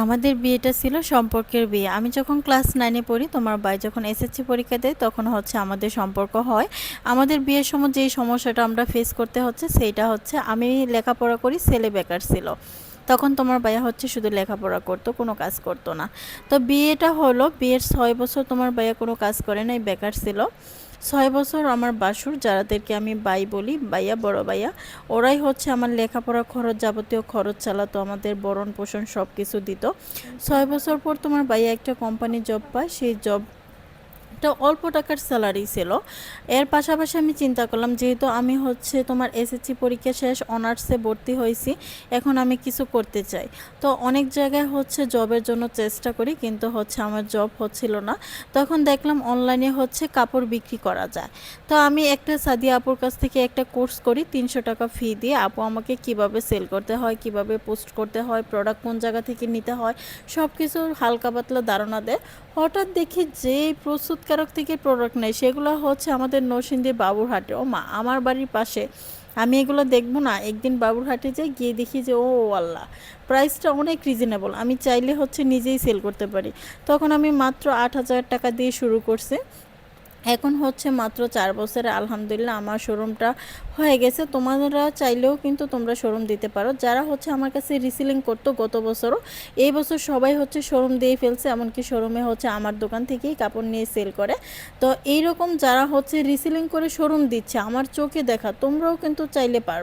আমাদের বিয়েটা ছিল সম্পর্কের বিয়ে। আমি যখন ক্লাস নাইনে পড়ি, তোমার ভাই যখন এসএসসি পরীক্ষা দেয়, তখন হচ্ছে আমাদের সম্পর্ক হয়। আমাদের বিয়ের সময় যেই সমস্যাটা আমরা ফেস করতে হচ্ছে, সেইটা হচ্ছে আমি লেখাপড়া করি, ছেলে বেকার ছিল। তখন তোমার ভাইয়া হচ্ছে শুধু লেখাপড়া করতো, কোনো কাজ করতো না। তো বিয়েটা হলো, বিয়ের ছয় বছর তোমার ভাইয়া কোনো কাজ করে নাই, বেকার ছিল। ছয় বছর আমার বাসুর, যারাদেরকে আমি বাই বলি, বাইয়া, বড় বাইয়া, ওরাই হচ্ছে আমার লেখাপড়া খরচ যাবতীয় খরচ চালাতো আমাদের বরণ পোষণ সব কিছু দিত। ছয় বছর পর তোমার বাইয়া একটা কোম্পানি জব পায়, সেই জব একটা অল্প টাকার স্যালারি ছিল। এর পাশাপাশি আমি চিন্তা করলাম, যেহেতু আমি হচ্ছে তোমার এসএসসি পরীক্ষা শেষ অনার্সে ভর্তি হয়েছি, এখন আমি কিছু করতে চাই। তো অনেক জায়গায় হচ্ছে জবের জন্য চেষ্টা করি, কিন্তু হচ্ছে আমার জব হচ্ছিল না। তখন দেখলাম অনলাইনে হচ্ছে কাপড় বিক্রি করা যায়। তো আমি একটা সাদিয়া আপুর কাছ থেকে একটা কোর্স করি, তিনশো টাকা ফি দিয়ে। আপু আমাকে কীভাবে সেল করতে হয়, কীভাবে পোস্ট করতে হয় প্রোডাক্ট কোন জায়গা থেকে নিতে হয় সব কিছু হালকা পাতলা ধারণা দেয়। হঠাৎ দেখি যে প্রস্তুতকারক থেকে প্রোডাক্ট নেয় সেগুলো হচ্ছে আমাদের নরসিংদী বাবুরহাটে। ও মা আমার বাড়ির পাশে। আমি এগুলো দেখব না, একদিন বাবুরহাটে যাই, গিয়ে দেখি যে, ও আল্লাহ প্রাইসটা অনেক রিজনেবল আমি চাইলে হচ্ছে নিজেই সেল করতে পারি। তখন আমি মাত্র আট হাজার টাকা দিয়ে শুরু করছি। এখন হচ্ছে মাত্র চার বছরে, আলহামদুলিল্লাহ আমার শোরুমটা হয়ে গেছে। তোমরা চাইলেও কিন্তু তোমরা শোরুম দিতে পারো। যারা হচ্ছে আমার কাছে রিসিলিং করতো গত বছরও, এই বছর সবাই হচ্ছে শোরুম দিয়ে ফেলছে, এমনকি শোরুমে হচ্ছে আমার দোকান থেকেই কাপড় নিয়ে সেল করে। তো এইরকম যারা হচ্ছে রিসিলিং করে শোরুম দিচ্ছে, আমার চোখে দেখা, তোমরাও কিন্তু চাইলে পারবে।